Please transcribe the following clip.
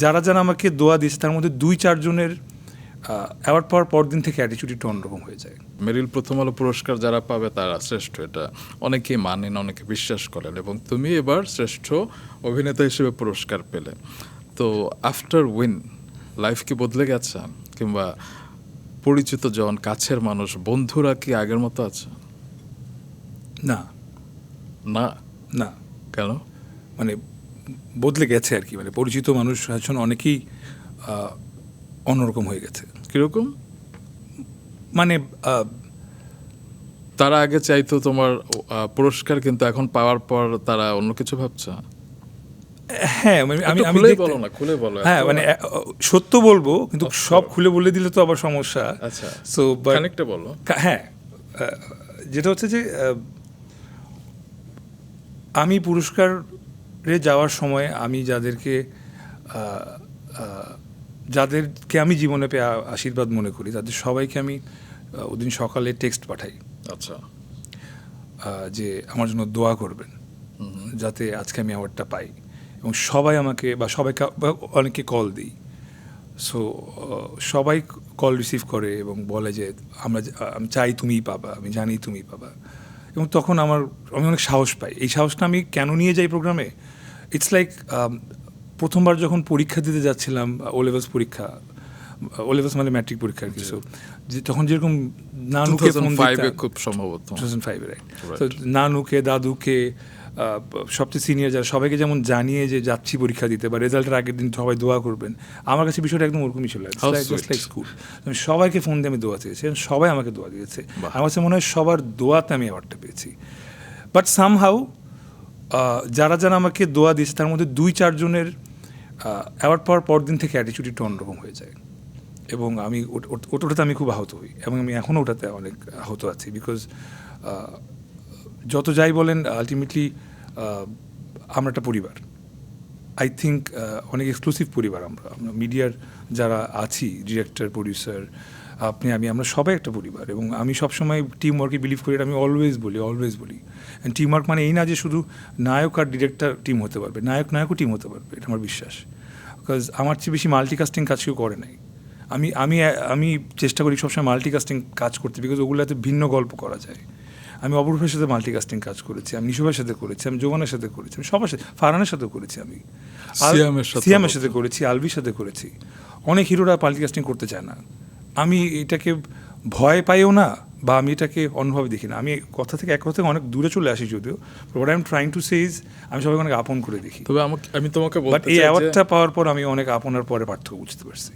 যারা যারা আমাকে দোয়া দিয়েছে তার মধ্যে দুই চারজনের অ্যাওয়ার্ড পাওয়ার পর দিন থেকে অ্যাটিটিউড একটু অন্যরকম হয়ে যায়। মেরিল প্রথম আলো পুরস্কার যারা পাবে তারা শ্রেষ্ঠ। এটা অনেকেই মানেন অনেকে বিশ্বাস করেন এবং তুমি এবার শ্রেষ্ঠ অভিনেতা হিসেবে পুরস্কার পেলে। তো আফটার উইন লাইফ কি বদলে গেছে? কিংবা পরিচিত জন কাছের মানুষ বন্ধুরা কি আগের মতো আছে? না। না? না। কেন? মানে বদলে গেছে আর কি মানে পরিচিত মানুষ আছেন অনেকেই অন্যরকম হয়ে গেছে। কীরকম? মানে তারা আগে চাইতো তোমার পুরস্কার কিন্তু এখন পাওয়ার পর তারা অন্য কিছু ভাবছে? হ্যাঁ মানে আমি আমি বলো না খুলে বলো হ্যাঁ মানে সত্য বলব কিন্তু সব খুলে বলে দিলে তো আবার সমস্যা। আচ্ছা সো বলো। হ্যাঁ যেটা হচ্ছে যে আমি পুরস্কারে যাওয়ার সময় আমি যাদেরকে যাদেরকে আমি জীবনে পেয়ে আশীর্বাদ মনে করি তাদের সবাইকে আমি ওদিন সকালে টেক্সট পাঠাই। আচ্ছা। যে আমার জন্য দোয়া করবেন। যাতে আজকে আমি অ্যাওয়ার্ডটা পাই। এবং সবাই আমাকে বা সবাইকে অনেকে কল দিই। সো সবাই কল রিসিভ করে এবং বলে যে আমরা আমি চাই তুমিই পাবা আমি জানি তুমিই পাবা। এবং তখন আমার আমি অনেক সাহস পাই। এই সাহসটা আমি কেন নিয়ে যাই প্রোগ্রামে ইটস লাইক প্রথমবার যখন পরীক্ষা দিতে যাচ্ছিলাম ও লেভেলস পরীক্ষা ও লেভেলস মানে ম্যাট্রিক পরীক্ষা আর কি so, যে তখন যেরকম নানুকে ফোন 2005 এ দিতাম খুব সম্ভবত। টু থাউজেন্ড ফাইভে রাইট. তো নানুকে দাদুকে সবচেয়ে সিনিয়র যারা সবাইকে যেমন জানিয়ে যে যাচ্ছি পরীক্ষা দিতে বা রেজাল্টের আগের দিন সবাই দোয়া করবেন আমার কাছে বিষয়টা একদম ওরকমই ছিল। লাইক স্কুল আমি সবাইকে ফোন দিয়ে আমি দোয়া চেয়েছি সবাই আমাকে দোয়া দিয়েছে। আমার কাছে মনে হয় সবার দোয়াতে আমি অ্যাওয়ার্ডটা পেয়েছি। বাট সামহাউ যারা যারা আমাকে দোয়া দিয়েছে, তার মধ্যে দুই চারজনের অ্যাওয়ার্ড পাওয়ার পর দিন থেকে অ্যাটিটিউড একটু অন্যরকম হয়ে যায়। এবং আমি ওট- ওট- ওট- ওটাতে আমি খুব আহত হই, এবং আমি এখনও ওটাতে অনেক আহত আছি বিকজ যত যাই বলেন আলটিমেটলি আমরা একটা পরিবার। আই থিঙ্ক অনেক এক্সক্লুসিভ পরিবার আমরা। আমরা মিডিয়ার যারা আছি ডিরেক্টর প্রডিউসার আপনি আমি আমরা সবাই একটা পরিবার এবং আমি সবসময় টিম ওয়ার্কে বিলিভ করি আমি অলওয়েজ বলি অলওয়েজ বলি। অ্যান্ড টিম ওয়ার্ক মানে এই না যে শুধু নায়ক আর ডিরেক্টর টিম হতে পারবে নায়ক নায়কও টিম হতে পারবে এটা আমার বিশ্বাস। বিকজ আমার চেয়ে বেশি মাল্টিকাস্টিং কাজ কেউ করে নাই। আমি আমি আমি চেষ্টা করি সবসময় মাল্টিকাস্টিং কাজ করতে বিকজ ওগুলো ওগুলোতে ভিন্ন গল্প করা যায়। আমি অপরূপের সাথে মাল্টিকাস্টিং কাজ করেছি আমি নিশুভের সাথে করেছি আমি জোগানের সাথে করেছি আমি সবার সাথে ফারহানের সাথে করেছি আমি। সিয়ামের সাথে করেছি। আলবির সাথে করেছি। অনেক হিরোরা মাল্টিকাস্টিং করতে চায় না। আমি এটাকে ভয় পাইও না বা আমি এটাকে অন্যভাবে দেখি না। আমি কথা থেকে এক কথা থেকে অনেক দূরে চলে আসি যদিও। But I am trying to say আমি সবাই অনেক আপন করে দেখি। তবে আমাকে আমি তোমাকে বাট এই অ্যাওয়ার্ডটা পাওয়ার পর আমি অনেক আপনার পরে পার্থক্য বুঝতে পারছি।